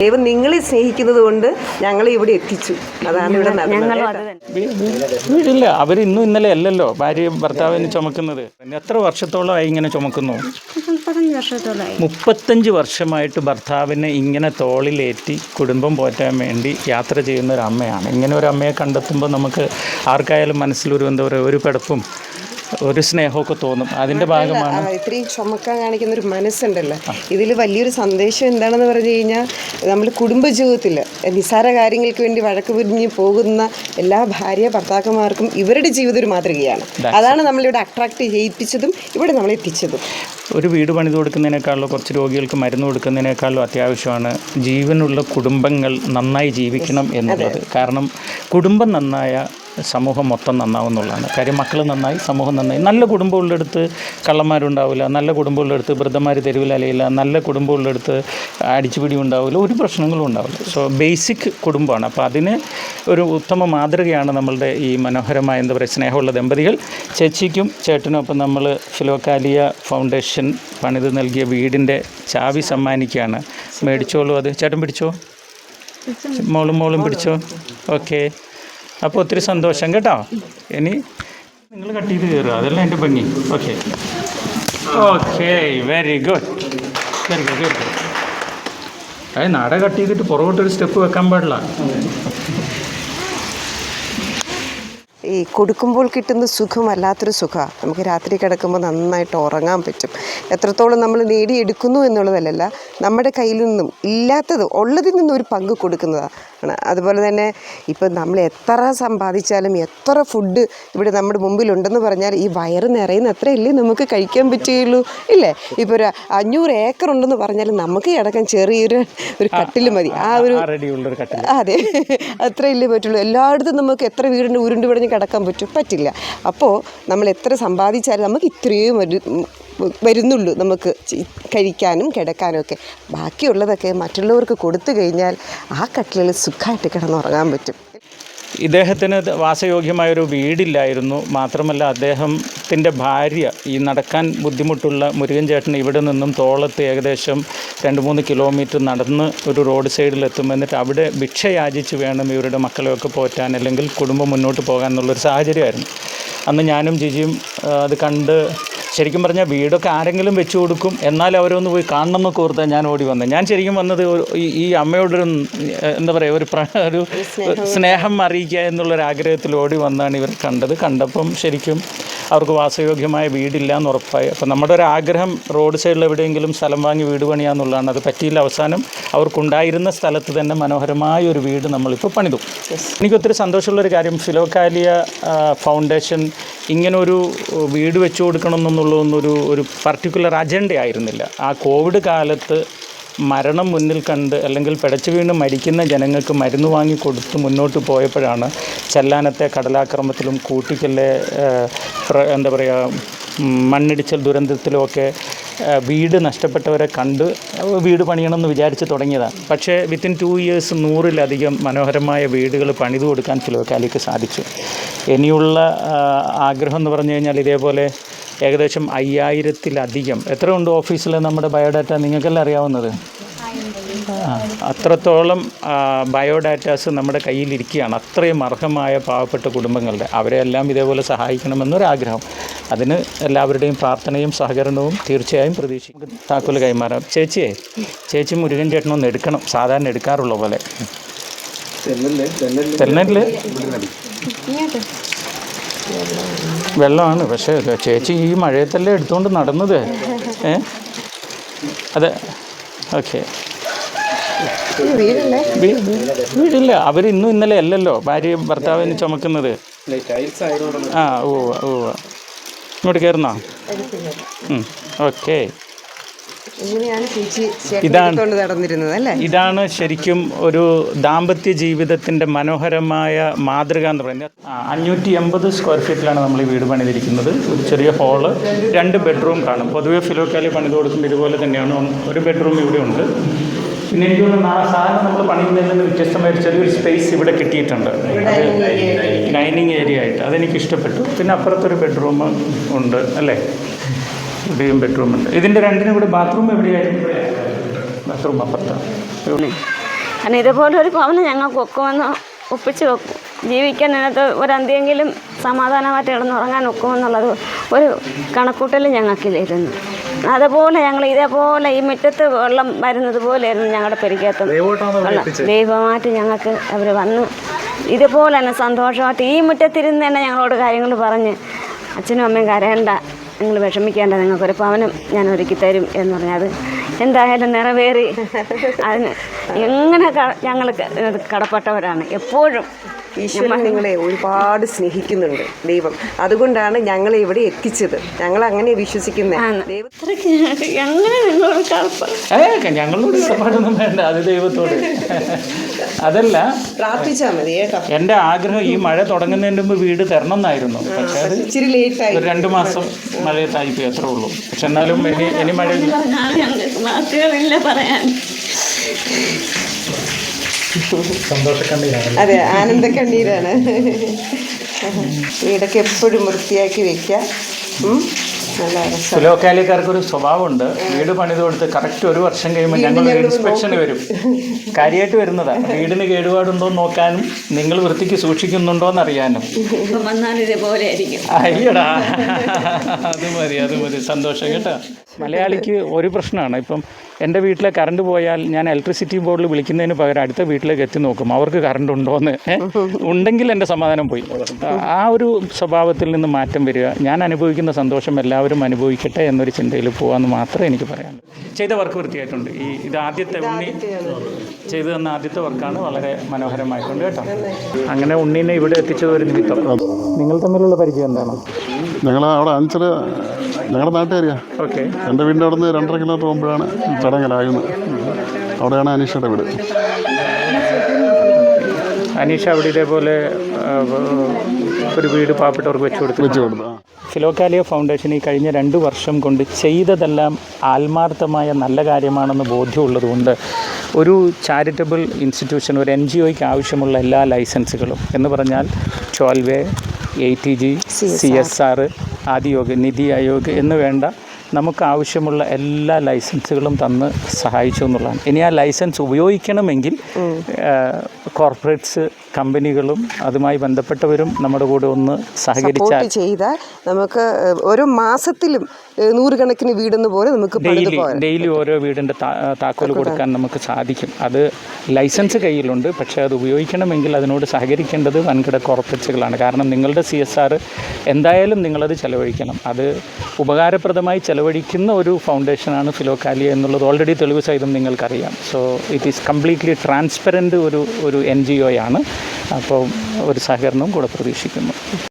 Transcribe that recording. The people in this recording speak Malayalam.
ദൈവം നിങ്ങളെ സ്നേഹിക്കുന്നത് കൊണ്ട് ഞങ്ങളെ ഇവിടെ എത്തിച്ചു. അതാണ് ഇവിടെ വീടില്ല. അവർ ഇന്നും ഇന്നലെ അല്ലല്ലോ. ഭാര്യയും ഭർത്താവിന് ചുമക്കുന്നത്. പിന്നെ എത്ര വർഷത്തോളമായി ഇങ്ങനെ ചുമക്കുന്നു? മുപ്പത്തഞ്ച് വർഷമായിട്ട് ഭർത്താവിനെ ഇങ്ങനെ തോളിലേറ്റി കുടുംബം പോറ്റാൻ വേണ്ടി യാത്ര ചെയ്യുന്ന ഒരു അമ്മയാണ് ഇങ്ങനെ ഒരു അമ്മയെ കണ്ടെത്തുമ്പോൾ നമുക്ക് ആർക്കായാലും മനസ്സിലൊരു എന്താ പറയുക ഒരു പെടപ്പും ഒരു സ്നേഹമൊക്കെ തോന്നും. അതിന്റെ ഭാഗമാണ്. ഇത്രയും ചുമക്കാൻ കാണിക്കുന്ന ഒരു മനസ്സുണ്ടല്ലോ? ഇതിൽ വലിയൊരു സന്ദേശം എന്താണെന്ന് പറഞ്ഞു കഴിഞ്ഞാൽ നമ്മൾ കുടുംബജീവിതത്തിൽ നിസ്സാര കാര്യങ്ങൾക്ക് വേണ്ടി വഴക്ക് പിരിഞ്ഞ് പോകുന്ന എല്ലാ ഭാര്യ ഭർത്താക്കന്മാർക്കും ഇവരുടെ ജീവിതം ഒരു മാതൃകയാണ്. അതാണ് നമ്മളിവിടെ അട്രാക്ട് ചെയ്യിപ്പിച്ചതും ഇവിടെ നമ്മൾ എത്തിച്ചതും. ഒരു വീട് പണിത് കൊടുക്കുന്നതിനേക്കാളും കുറച്ച് രോഗികൾക്ക് മരുന്ന് കൊടുക്കുന്നതിനേക്കാളും അത്യാവശ്യമാണ് ജീവനുള്ള കുടുംബങ്ങൾ നന്നായി ജീവിക്കണം എന്നുള്ളത്. കാരണം കുടുംബം നന്നായ സമൂഹം മൊത്തം നന്നാവും എന്നുള്ളതാണ് കാര്യം മക്കൾ നന്നായി സമൂഹം നന്നായി. നല്ല കുടുംബമുള്ളടുത്ത് കള്ളന്മാരുണ്ടാവില്ല നല്ല കുടുംബമുള്ളടുത്ത് വൃദ്ധന്മാർ തെരുവിലലയില്ല നല്ല കുടുംബമുള്ളടുത്ത് അടിച്ചുപിടി ഉണ്ടാവില്ല ഒരു പ്രശ്നങ്ങളും ഉണ്ടാവില്ല. സോ ബേസിക് കുടുംബമാണ്. അപ്പോൾ അതിന് ഒരു ഉത്തമ മാതൃകയാണ് നമ്മളുടെ ഈ മനോഹരമായ എന്താ പറയുക സ്നേഹമുള്ള ദമ്പതികൾ. ചേച്ചിക്കും ചേട്ടനും ഒപ്പം നമ്മൾ ഫിലോക്കാലിയ ഫൗണ്ടേഷൻ പണിത് നൽകിയ വീടിന്റെ ചാവി സമ്മാനിക്കുകയാണ്. മേടിച്ചോളൂ അത്. ചേട്ടൻ പിടിച്ചോ? മോളും മോളും പിടിച്ചോ. ഓക്കെ. അപ്പോൾ ഒത്തിരി സന്തോഷം കേട്ടോ ഇനി നിങ്ങൾ കട്ട് ചെയ്ത് കയറുക അതല്ല എന്റെ ഭംഗി okay okay very good very good very good അത് നട കട്ട് ചെയ്തിട്ട് പുറകോട്ടൊരു സ്റ്റെപ്പ് വെക്കാൻ പാടില്ല ഈ കൊടുക്കുമ്പോൾ കിട്ടുന്ന സുഖം. അല്ലാത്തൊരു സുഖമാണ് നമുക്ക് രാത്രി കിടക്കുമ്പോൾ നന്നായിട്ട് ഉറങ്ങാൻ പറ്റും. എത്രത്തോളം നമ്മൾ നേടിയെടുക്കുന്നു എന്നുള്ളതല്ല നമ്മുടെ കയ്യിൽ നിന്നും ഇല്ലാത്തത് ഉള്ളതിൽ നിന്നും ഒരു പങ്ക് കൊടുക്കുന്നതാണ്. അതുപോലെ തന്നെ ഇപ്പം നമ്മൾ എത്ര സമ്പാദിച്ചാലും എത്ര ഫുഡ് ഇവിടെ നമ്മുടെ മുമ്പിലുണ്ടെന്ന് പറഞ്ഞാൽ ഈ വയറ് നിറയുന്ന അത്രയല്ലേ നമുക്ക് കഴിക്കാൻ പറ്റുകയുള്ളൂ ഇല്ലേ? ഇപ്പോൾ ഒരു അഞ്ഞൂറ് ഏക്കർ ഉണ്ടെന്ന് പറഞ്ഞാൽ നമുക്ക് കിടക്കാൻ ചെറിയൊരു ഒരു കട്ടിൽ മതി. ആ ഒരു അതെ അത്രയല്ലേ പറ്റുള്ളൂ. എല്ലായിടത്തും നമുക്ക് എത്ര വീടിന്റെ ഉരുണ്ട് പിടഞ്ഞ് കിടക്കാൻ പറ്റും പറ്റില്ല. അപ്പോൾ നമ്മൾ എത്ര സമ്പാദിച്ചാലും നമുക്ക് ഇത്രയും ഒരു വരുന്നുള്ളൂ നമുക്ക് കഴിക്കാനും കിടക്കാനും ഒക്കെ. ബാക്കിയുള്ളതൊക്കെ മറ്റുള്ളവർക്ക് കൊടുത്തു കഴിഞ്ഞാൽ ആ കട്ടിലിൽ സുഖമായിട്ട് കിടന്നുറങ്ങാൻ പറ്റും. ഇദ്ദേഹത്തിന് വാസയോഗ്യമായൊരു വീടില്ലായിരുന്നു. മാത്രമല്ല അദ്ദേഹത്തിന്റെ ഭാര്യ ഈ നടക്കാൻ ബുദ്ധിമുട്ടുള്ള മുരുകൻ ചേട്ടൻ ഇവിടെ നിന്നും തോളത്ത് ഏകദേശം രണ്ട് മൂന്ന് കിലോമീറ്റർ നടന്ന് ഒരു റോഡ് സൈഡിലെത്തും എന്നിട്ട് അവിടെ ഭിക്ഷ യാചിച്ച് വേണം ഇവരുടെ മക്കളെയൊക്കെ പോറ്റാൻ അല്ലെങ്കിൽ കുടുംബം മുന്നോട്ട് പോകാൻ എന്നുള്ളൊരു സാഹചര്യമായിരുന്നു. അന്ന് ഞാനും ജിജിയും അത് കണ്ട് ശരിക്കും പറഞ്ഞാൽ വീടൊക്കെ ആരെങ്കിലും വെച്ചു കൊടുക്കും. എന്നാൽ അവരൊന്ന് പോയി കാണണം എന്നൊക്കെ ഓർത്താൽ ഞാൻ ഓടി വന്നത്. ഞാൻ ശരിക്കും വന്നത് ഈ- അമ്മയോടൊരു എന്താ പറയുക ഒരു പ്ര- ഒരു സ്നേഹം. അറിയിക്കുക എന്നുള്ളൊരു ആഗ്രഹത്തിൽ ഓടി വന്നാണ് ഇവർ കണ്ടത്. കണ്ടപ്പം ശരിക്കും അവർക്ക് വാസയോഗ്യമായ വീടില്ല എന്ന് ഉറപ്പായി. അപ്പോൾ നമ്മുടെ ഒരു ആഗ്രഹം റോഡ് സൈഡിൽ എവിടെയെങ്കിലും സ്ഥലം വാങ്ങി വീട് പണിയാന്നുള്ളതാണ് അത് പറ്റിയില്ല അവസാനം. അവർക്കുണ്ടായിരുന്ന സ്ഥലത്ത് തന്നെ മനോഹരമായ ഒരു വീട് നമ്മളിപ്പോൾ പണിതു. എനിക്ക് ഒത്തിരി സന്തോഷമുള്ളൊരു കാര്യം ഫിലോക്കാലിയ ഫൗണ്ടേഷൻ ഇങ്ങനൊരു വീട് വെച്ചു കൊടുക്കണമെന്നുള്ളതൊന്നൊരു ഒരു പർട്ടിക്കുലർ അജണ്ട ആയിരുന്നില്ല. ആ കോവിഡ് കാലത്ത് മരണം മുന്നിൽ കണ്ട് അല്ലെങ്കിൽ പിടച്ചു വീണ് മരിക്കുന്ന ജനങ്ങൾക്ക് മരുന്ന് വാങ്ങി കൊടുത്ത് മുന്നോട്ട് പോയപ്പോഴാണ് ചെല്ലാനത്തെ കടലാക്രമത്തിലും കൂട്ടിക്കല്ലെ എന്താ പറയുക മണ്ണിടിച്ചൽ ദുരന്തത്തിലുമൊക്കെ വീട് നഷ്ടപ്പെട്ടവരെ കണ്ട് വീട് പണിയണമെന്ന് വിചാരിച്ച് തുടങ്ങിയതാണ്. പക്ഷേ വിത്തിൻ ടു ഇയേഴ്സ് നൂറിലധികം മനോഹരമായ വീടുകൾ പണിതു കൊടുക്കാൻ ഫിലോക്കാലിക്ക് സാധിച്ചു. ഇനിയുള്ള ആഗ്രഹം എന്ന് പറഞ്ഞു കഴിഞ്ഞാൽ ഇതേപോലെ ഏകദേശം അയ്യായിരത്തിലധികം. എത്ര ഉണ്ട് ഓഫീസിൽ നമ്മുടെ ബയോഡാറ്റ? നിങ്ങൾക്കെല്ലാം അറിയാവുന്നത്? അത്രത്തോളം ബയോഡാറ്റാസ് നമ്മുടെ കയ്യിലിരിക്കുകയാണ്. അത്രയും അർഹമായ പാവപ്പെട്ട കുടുംബങ്ങളുടെ. അവരെല്ലാം ഇതേപോലെ സഹായിക്കണമെന്നൊരാഗ്രഹം. അതിന് എല്ലാവരുടെയും പ്രാർത്ഥനയും സഹകരണവും തീർച്ചയായും പ്രതീക്ഷിക്കും താക്കോൽ കൈമാറാം. ചേച്ചിയെ ചേച്ചി മുരുകൻ ചേട്ടനൊന്ന് എടുക്കണം. സാധാരണ എടുക്കാറുള്ള പോലെ. തെന്നൽ വെള്ളമാണ്. പക്ഷേ ചേച്ചി ഈ മഴയത്തല്ലേ എടുത്തുകൊണ്ട് നടന്നത്? ഏ? അതെ. ഓക്കെ. വീടല്ലേ. അവർ ഇന്നും ഇന്നലെ അല്ലല്ലോ. ഭാര്യയും ഭർത്താവിന് ചുമക്കുന്നത്. ആ ഓ ഓ ഇങ്ങോട്ട് കയറുന്നോ? ഓക്കെ. ഇതാണ്. ചേട്ടൻ നടന്നിരുന്നത് അല്ലേ? ഇതാണ് ശരിക്കും ഒരു ദാമ്പത്യ ജീവിതത്തിന്റെ മനോഹരമായ മാതൃക എന്ന് പറയുന്നത്. അഞ്ഞൂറ്റി എൺപത് സ്ക്വയർ ഫീറ്റിലാണ് നമ്മൾ ഈ വീട് പണിതിരിക്കുന്നത്. ഒരു ചെറിയ ഹോൾ രണ്ട് ബെഡ്റൂം കാണും. പൊതുവെ ഫിലോക്കാലി പണിത് കൊടുക്കുമ്പോൾ ഇതുപോലെ തന്നെയാണ്. ഒരു ബെഡ്റൂം ഇവിടെ ഉണ്ട്. പിന്നെ എനിക്ക് തോന്നുന്നു സാധാരണ നമ്മൾ പണിയുന്നതിൽ നിന്ന് വ്യത്യസ്തമായ ചെറിയൊരു സ്പേസ് ഇവിടെ കിട്ടിയിട്ടുണ്ട്. ഡൈനിങ് ഏരിയ ആയിട്ട്. അതെനിക്ക് ഇഷ്ടപ്പെട്ടു. പിന്നെ അപ്പുറത്തൊരു ബെഡ്റൂം ഉണ്ട് അല്ലേ? ഇവിടെയും ബെഡ്റൂം ഉണ്ട്. ഇതിന്റെ രണ്ടിനും കൂടെ ബാത്റൂം എവിടെയായിരുന്നു? ബാത്റൂം അപ്പുറത്താണ് കാരണം ഇതുപോലെ ഒരു ഭവനം ഞങ്ങൾക്ക് ഒക്കുമെന്ന് ഒപ്പിച്ച് വെക്കും ജീവിക്കാൻ അതിനകത്ത് ഒരന്തിയെങ്കിലും സമാധാനമായിട്ട് കിടന്നുറങ്ങാൻ ഒക്കുമെന്നുള്ളത് ഒരു കണക്കൂട്ടൽ ഞങ്ങൾക്കില്ലായിരുന്നു. അതുപോലെ ഞങ്ങൾ ഇതേപോലെ ഈ മുറ്റത്ത് വെള്ളം വരുന്നത് പോലെയായിരുന്നു ഞങ്ങളുടെ പെരിക്കകത്ത് വെള്ളം ദൈവമായിട്ട് ഞങ്ങൾക്ക് അവർ വന്ന്. ഇതുപോലെ തന്നെ സന്തോഷമായിട്ട് ഈ മുറ്റത്തിരുന്ന് തന്നെ ഞങ്ങളോട് കാര്യങ്ങൾ പറഞ്ഞ്. അച്ഛനും അമ്മയും കരയണ്ട. നിങ്ങൾ വിഷമിക്കേണ്ട നിങ്ങൾക്കൊരു പവനം ഞാൻ ഒരുക്കി തരും എന്ന് പറഞ്ഞത് എന്തായാലും നിറവേറി. അതിന് എങ്ങനെ ഞങ്ങൾ കടപ്പെട്ടവരാണ്. എപ്പോഴും ഈശ്വരൻ നിങ്ങളെ ഒരുപാട് സ്നേഹിക്കുന്നുണ്ട് ദൈവം. അതുകൊണ്ടാണ് ഞങ്ങളെ ഇവിടെ എത്തിച്ചത്. ഞങ്ങൾ അങ്ങനെ വിശ്വസിക്കുന്നത് ഞങ്ങളോട് വേണ്ട. അത് ദൈവത്തോട്. അതല്ല പ്രാർത്ഥിച്ചാൽ മതി കേട്ടോ. എന്റെ ആഗ്രഹം ഈ മഴ തുടങ്ങുന്നതിന് മുമ്പ് വീട് തരണം എന്നായിരുന്നു. പക്ഷേ അത് ഇച്ചിരി ലേറ്റായി ഒരു രണ്ട് മാസം മഴയത്തായിപ്പോയി അത്രേ ഉള്ളൂ. പക്ഷെ എന്നാലും ഇനി ഇനി മഴ പറയാൻ. അതെ ആനന്ദ കണ്ണീരാണ് വീടൊക്കെ എപ്പോഴും വൃത്തിയാക്കി വെക്കുക ഫിലോക്കാലിക്കാർക്ക് ഒരു സ്വഭാവമുണ്ട്. വീട് പണിത് കൊടുത്ത് കറക്റ്റ് ഒരു വർഷം കഴിയുമ്പോൾ ഞങ്ങൾ ഒരു ഇൻസ്പെക്ഷന് വരും. കാര്യമായിട്ട് വരുന്നതാ. വീടിന് കേടുപാടുണ്ടോ എന്ന് നോക്കാനും നിങ്ങൾ വൃത്തിക്ക് സൂക്ഷിക്കുന്നുണ്ടോ എന്ന് അറിയാനും വന്നാൽ ഇതേപോലെ ആയിരിക്കും. അയ്യടാ അത് മതി അത് മതി. സന്തോഷം കേട്ടോ. മലയാളിക്ക് ഒരു പ്രശ്നമാണ്. ഇപ്പം എന്റെ വീട്ടിലെ കറണ്ട് പോയാൽ ഞാൻ ഇലക്ട്രിസിറ്റി ബോർഡിൽ വിളിക്കുന്നതിന് പകരം അടുത്ത വീട്ടിലേക്ക് എത്തി നോക്കും. അവർക്ക് കറണ്ട് ഉണ്ടോയെന്ന് ഉണ്ടെങ്കിൽ എന്റെ സമാധാനം പോയി. ആ ഒരു സ്വഭാവത്തിൽ നിന്ന് മാറ്റം വരിക. ഞാൻ അനുഭവിക്കുന്ന സന്തോഷം എല്ലാവരും അനുഭവിക്കട്ടെ എന്നൊരു ചിന്തയിൽ പോകാമെന്ന് മാത്രമേ എനിക്ക് പറയാനുള്ളൂ ചെയ്ത വർക്ക് വൃത്തിയായിട്ടുണ്ട്. ഈ ഇത് ആദ്യത്തെ ഉണ്ണി ചെയ്തു തന്ന ആദ്യത്തെ വർക്കാണ് വളരെ മനോഹരമായിട്ടുണ്ട് കേട്ടോ. അങ്ങനെ ഉണ്ണീനെ ഇവിടെ എത്തിച്ചത് ഒരു നിമിത്തം. നിങ്ങൾ തമ്മിലുള്ള പരിചയം എന്താണ്? ഞങ്ങൾ അവിടെ അഞ്ചര ഞങ്ങളുടെ നാട്ടുകാരിയാ. ഓക്കെ. എന്റെ വീടിന്റെ അവിടെ നിന്ന് രണ്ടര കിലോമീറ്റർ പോകുമ്പോഴാണ് ചടങ്ങലാകുന്നത്. അവിടെയാണ് അനീഷയുടെ വീട്. അനീഷ അവിടെ ഇതേപോലെ ഒരു വീട് പാവപ്പെട്ടവർക്ക് വെച്ചു കൊടുത്തു വെച്ചു കൊടുത്തു. ഫിലോക്കാലിയ ഫൗണ്ടേഷൻ ഈ കഴിഞ്ഞ രണ്ട് വർഷം കൊണ്ട് ചെയ്തതെല്ലാം ആത്മാർത്ഥമായ നല്ല കാര്യമാണെന്ന് ബോധ്യമുള്ളതുകൊണ്ട് ഒരു ചാരിറ്റബിൾ ഇൻസ്റ്റിറ്റ്യൂഷൻ ഒരു എൻ ജി ഒയ്ക്ക് ആവശ്യമുള്ള എല്ലാ ലൈസൻസുകളും എന്ന് പറഞ്ഞാൽ twelve A T G C S R. ആദിയോഗ് Niti Aayog എന്ന് വേണ്ട നമുക്ക് ആവശ്യമുള്ള എല്ലാ ലൈസൻസുകളും തന്ന് സഹായിച്ചു എന്നുള്ളതാണ്. ഇനി ആ ലൈസൻസ് ഉപയോഗിക്കണമെങ്കിൽ കോർപ്പറേറ്റ്സ് കമ്പനികളും അതുമായി ബന്ധപ്പെട്ടവരും നമ്മുടെ കൂടെ ഒന്ന് സഹകരിച്ചാൽ ചെയ്താൽ നമുക്ക് ഓരോ മാസത്തിലും നൂറുകണക്കിന് വീടെന്ന് പോലെ നമുക്ക് ഡെയിലി ഡെയിലി ഓരോ വീടിന്റെ താക്കോൽ കൊടുക്കാൻ നമുക്ക് സാധിക്കും. അത് ലൈസൻസ് കയ്യിലുണ്ട് പക്ഷേ അത് ഉപയോഗിക്കണമെങ്കിൽ അതിനോട് സഹകരിക്കേണ്ടത് വൻകിട കോർപ്പറേറ്റ്സുകളാണ്. കാരണം നിങ്ങളുടെ സി എസ് ആർ എന്തായാലും നിങ്ങളത് ചെലവഴിക്കണം. അത് ഉപകാരപ്രദമായി ചെലവഴിക്കുന്ന ഒരു ഫൗണ്ടേഷനാണ് ഫിലോക്കാലിയ എന്നുള്ളത്. ഓൾറെഡി തെളിവ് സഹിതം നിങ്ങൾക്കറിയാം. So it is completely transparent ഒരു ഒരു എൻ ജി ഒ ആണ് അപ്പോൾ ഒരു സഹകരണവും കൂടെ പ്രതീക്ഷിക്കുന്നു.